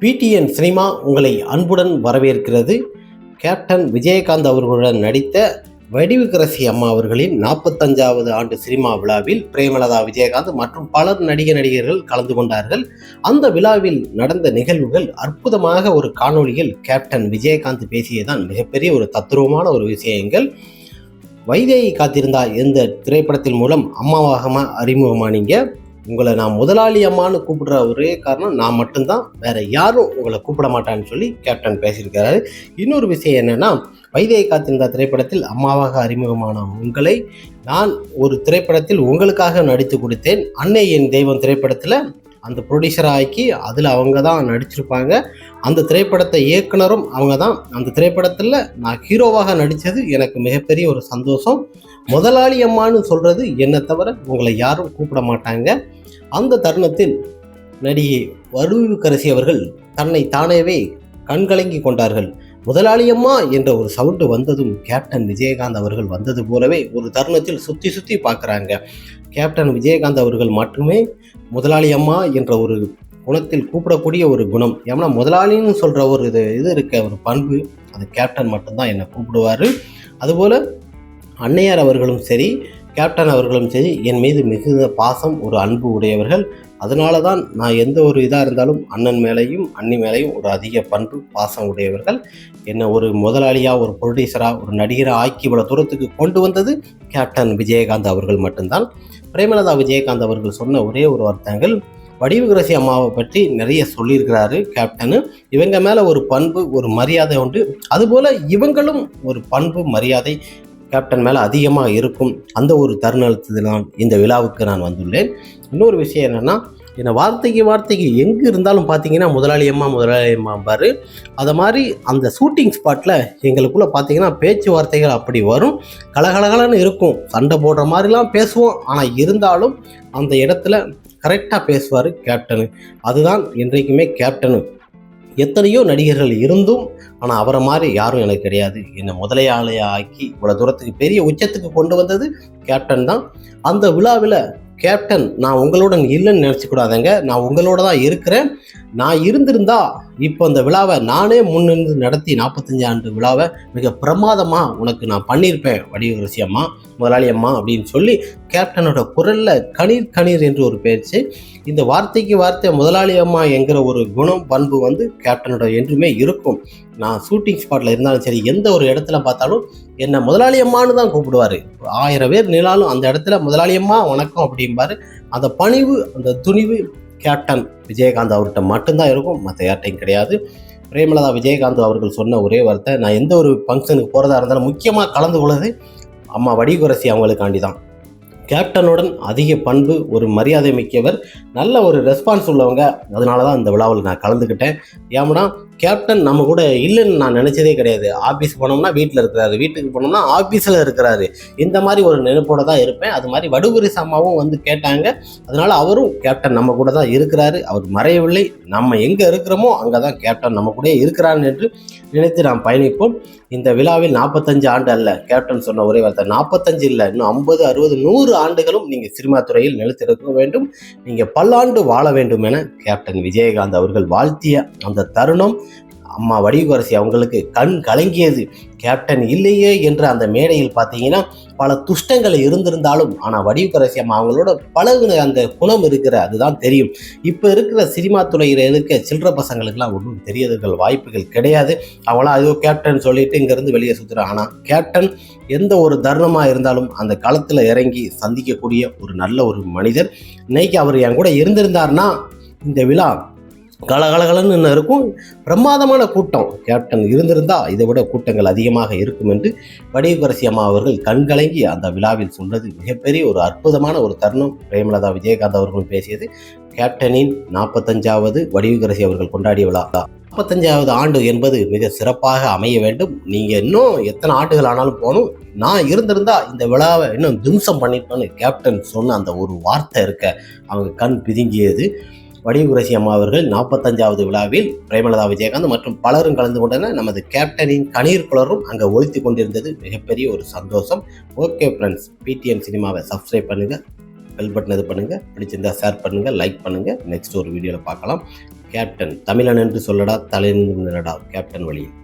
PTN cinema உங்களை அன்புடன் வரவேற்கிறது. கேப்டன் விஜயகாந்த் அவர்களுடன் நடித்த வடிவுக்கரசி அம்மா அவர்களின் நாற்பத்தஞ்சாவது ஆண்டு சினிமா விழாவில் பிரேமலதா விஜயகாந்த் மற்றும் பலர் நடிகை நடிகர்கள் கலந்து கொண்டார்கள். அந்த விழாவில் நடந்த நிகழ்வுகள் அற்புதமாக ஒரு காணொளியில் கேப்டன் விஜயகாந்த் பேசியதான் மிகப்பெரிய ஒரு தத்துருவமான ஒரு விஷயங்கள். வைதேகி காத்திருந்தா எந்த திரைப்படத்தின் மூலம் அம்மாவாக அறிமுகமானீங்க. உங்களை நான் முதலாளி அம்மான்னு கூப்பிடுற ஒரே காரணம் நான் மட்டும்தான். வேற யாரும் உங்களை கூப்பிட மாட்டான்னு சொல்லி கேப்டன் பேசியிருக்கிறாரு. இன்னொரு விஷயம் என்னன்னா வைதேகி காத்திருந்த திரைப்படத்தில் அம்மாவாக அறிமுகமான உங்களை நான் ஒரு திரைப்படத்தில் உங்களுக்காக நடித்து கொடுத்தேன். அன்னை என் தெய்வம் திரைப்படத்தில் அந்த ப்ரொடியூசர் ஆக்கி அதில் அவங்க தான் நடிச்சிருப்பாங்க. அந்த திரைப்படத்தை இயக்குனரும் அவங்க தான். அந்த திரைப்படத்தில் நான் ஹீரோவாக நடித்தது எனக்கு மிகப்பெரிய ஒரு சந்தோஷம். முதலாளி அம்மான்னு சொல்கிறது என்னை தவிர உங்களை யாரும் கூப்பிட மாட்டாங்க. அந்த தருணத்தில் நடிகை வடுவுக்கரசி அவர்கள் தன்னை தானேவே கண்கலங்கி கொண்டார்கள். முதலாளியம்மா என்ற ஒரு சவுண்டு வந்ததும் கேப்டன் விஜயகாந்த் அவர்கள் வந்தது போலவே ஒரு தருணத்தில் சுற்றி சுற்றி பார்க்குறாங்க. கேப்டன் விஜயகாந்த் அவர்கள் மட்டுமே முதலாளி அம்மா என்ற ஒரு குணத்தில் கூப்பிடக்கூடிய ஒரு குணம். ஏன்னா முதலாளின்னு சொல்கிற ஒரு இது இது இருக்க ஒரு பண்பு அது கேப்டன் மட்டும்தான் என்னை கூப்பிடுவார். அதுபோல் அன்னையார் அவர்களும் சரி கேப்டன் அவர்களும் சரி என் மீது மிகுந்த பாசம் ஒரு அன்பு உடையவர்கள். அதனால தான் நான் எந்த ஒரு இதாக இருந்தாலும் அண்ணன் மேலேயும் அண்ணி மேலேயும் ஒரு அதிக பண்பு பாசம் உடையவர்கள். என்னை ஒரு முதலாளியாக ஒரு ப்ரொடியூசராக ஒரு நடிகராக ஆக்கி இவ்வளோ தூரத்துக்கு கொண்டு வந்தது கேப்டன் விஜயகாந்த் அவர்கள் மட்டும்தான். பிரேமலதா விஜயகாந்த் அவர்கள் சொன்ன ஒரே ஒரு வார்த்தைகள் வடிவுகரசி அம்மாவை பற்றி நிறைய சொல்லியிருக்கிறாரு கேப்டனு. இவங்க மேலே ஒரு பண்பு ஒரு மரியாதை உண்டு. அதுபோல் இவங்களும் ஒரு பண்பு மரியாதை கேப்டன் மேலே அதிகமாக இருக்கும் அந்த ஒரு தருணத்தில் நான் இந்த விழாவுக்கு நான் வந்துள்ளேன். இன்னொரு விஷயம் என்னென்னா என்னை வார்த்தைக்கு வார்த்தைக்கு எங்கே இருந்தாலும் பார்த்தீங்கன்னா முதலாளி அம்மா முதலாளி அம்மா அதை மாதிரி அந்த ஷூட்டிங் ஸ்பாட்டில் எங்களுக்குள்ளே பார்த்தீங்கன்னா பேச்சுவார்த்தைகள் அப்படி வரும். கலகலகலன்னு இருக்கும். சண்டை போடுற மாதிரிலாம் பேசுவோம். ஆனால் இருந்தாலும் அந்த இடத்துல கரெக்டாக பேசுவார் கேப்டனு அதுதான் என்றைக்குமே கேப்டனு எத்தனையோ நடிகர்கள் இருந்தும் ஆனால் அவரை மாதிரி யாரும் எனக்கு கிடையாது. என்னை முதலையாளையாக ஆக்கி இவ்வளோ தூரத்துக்கு பெரிய உச்சத்துக்கு கொண்டு வந்தது கேப்டன் தான். அந்த விழாவில் கேப்டன் நான் உங்களுடன் இல்லைன்னு நினச்சிக்கூடாதங்க. நான் உங்களோட தான் இருக்கிறேன். நான் இருந்திருந்தா இப்போ அந்த விழாவை நானே முன்னிருந்து நடத்தி நாற்பத்தஞ்சு ஆண்டு விழாவை மிக பிரமாதமாக உனக்கு நான் பண்ணியிருப்பேன் வடிவரசி அம்மா முதலாளி அம்மா அப்படின்னு சொல்லி கேப்டனோட குரலில் கணீர் கணீர் என்று ஒரு பேச்சு. இந்த வார்த்தைக்கு வார்த்தை முதலாளி அம்மா என்கிற ஒரு குணம் பண்பு வந்து கேப்டனோட என்றுமே இருக்கும். நான் ஷூட்டிங் ஸ்பாட்டில் இருந்தாலும் சரி எந்த ஒரு இடத்துல பார்த்தாலும் என்னை முதலாளி அம்மான்னு தான் கூப்பிடுவார். ஆயிரம் பேர் நிலாலும் அந்த இடத்துல முதலாளி அம்மா வணக்கம் அப்படிம்பாரு. அந்த பணிவு அந்த துணிவு கேப்டன் விஜயகாந்த் அவர்கிட்ட மட்டும்தான் இருக்கும் மற்ற யார்ட்டையும் கிடையாது. பிரேமலதா விஜயகாந்த் அவர்கள் சொன்ன ஒரே வார்த்தை நான் எந்த ஒரு ஃபங்க்ஷனுக்கு போகிறதா இருந்தாலும் முக்கியமாக கலந்து கொள்வது அம்மா வடிகுரசி அவங்களுக்காண்டி தான் கேப்டனுடன் அதிக பண்பு ஒரு மரியாதை மிக்கவர் நல்ல ஒரு ரெஸ்பான்ஸ் உள்ளவங்க. அதனால தான் இந்த விழாவில் நான் கலந்துக்கிட்டேன் ஏமுன்னா கேப்டன் நம்ம கூட இல்லைன்னு நான் நினச்சதே கிடையாது. ஆஃபீஸ் போனோம்னா வீட்டில் இருக்கிறாரு. வீட்டுக்கு போனோம்னா ஆஃபீஸில் இருக்கிறாரு. இந்த மாதிரி ஒரு நினைப்போட தான் இருப்பேன். அது மாதிரி வடுகுரி சம்மாவும் வந்து கேட்டாங்க. அதனால அவரும் கேப்டன் நம்ம கூட தான் இருக்கிறாரு. அவர் மறையவில்லை. நம்ம எங்கே இருக்கிறோமோ அங்கே தான் கேப்டன் நம்ம கூட இருக்கிறான்னு என்று நினைத்து நாம் பயணிப்போம். இந்த விழாவில் நாற்பத்தஞ்சு ஆண்டு அல்ல. கேப்டன் சொன்ன ஒரே வார்த்தை. நாற்பத்தஞ்சு இல்லை. இன்னும் ஐம்பது அறுபது நூறு ஆண்டுகளும் நீங்கள் சினிமா துறையில் நிலைத்திருக்க வேண்டும். நீங்கள் பல்லாண்டு வாழ வேண்டும் என கேப்டன் விஜயகாந்த் அவர்கள் வாழ்த்திய அந்த தருணம். அம்மா வடிவரசி அவங்களுக்கு கண் கலங்கியது. கேப்டன் இல்லையே என்று அந்த மேடையில் பார்த்தீங்கன்னா பல துஷ்டங்கள் இருந்திருந்தாலும் ஆனால் வடிவரசி அம்மா அவங்களோட பழகுன அந்த குணம் இருக்கிற அதுதான் தெரியும். இப்போ இருக்கிற சினிமா துறையில் இருக்க சில்லற பசங்களுக்கெல்லாம் ஒன்றும் தெரியறதுகள் வாய்ப்புகள் கிடையாது. அவங்களாம் அதோ கேப்டன் சொல்லிட்டு இங்கேருந்து வெளியே சுற்றுறாங்க ஆனால் கேப்டன் எந்த ஒரு தருணமாக இருந்தாலும் அந்த களத்தில் இறங்கி சந்திக்கக்கூடிய ஒரு நல்ல ஒரு மனிதர். இன்னைக்கு அவர் என் கூட இருந்திருந்தார்னா இந்த விழா கலகலகலன்னு இருக்கும்? பிரமாதமான கூட்டம். கேப்டன் இருந்திருந்தா இதை விட கூட்டங்கள் அதிகமாக இருக்கும் என்று வடிவரசி அம்மா அவர்கள் கண்கலங்கி அந்த விழாவில் சொன்னது மிகப்பெரிய ஒரு அற்புதமான ஒரு தருணம். பிரேமலதா விஜயகாந்த் அவர்கள் பேசியது கேப்டனின் நாற்பத்தஞ்சாவது வடிவகரசி அவர்கள் கொண்டாடிய விழா. நாற்பத்தஞ்சாவது ஆண்டு என்பது மிக சிறப்பாக அமைய வேண்டும். நீங்கள் இன்னும் எத்தனை ஆண்டுகள் ஆனாலும் போகணும். நான் இருந்திருந்தா இந்த விழாவை இன்னும் தும்சம் பண்ணிட்டோன்னு கேப்டன் சொன்ன அந்த ஒரு வார்த்தை இருக்க அவங்க கண் பிதுங்கியது. வடிவுரசி அம்மா அவர்கள் நாற்பத்தஞ்சாவது விழாவில் பிரேமலதா விஜயகாந்த் மற்றும் பலரும் கலந்து கொண்டனர். நமது கேப்டனின் கணீர் குளரும் அங்கே ஒழித்து கொண்டிருந்தது. மிகப்பெரிய ஒரு சந்தோஷம். ஓகே ஃப்ரெண்ட்ஸ் பிடிஎன் சினிமாவை சப்ஸ்கிரைப் பண்ணுங்கள் பெல் பட்டன் இது பண்ணுங்கள் பிடிச்சிருந்தா ஷேர் பண்ணுங்கள் லைக் பண்ணுங்கள் நெக்ஸ்ட் ஒரு வீடியோவில் பார்க்கலாம். கேப்டன் தமிழன் என்று சொல்லடா தலை கேப்டன் வழியில்.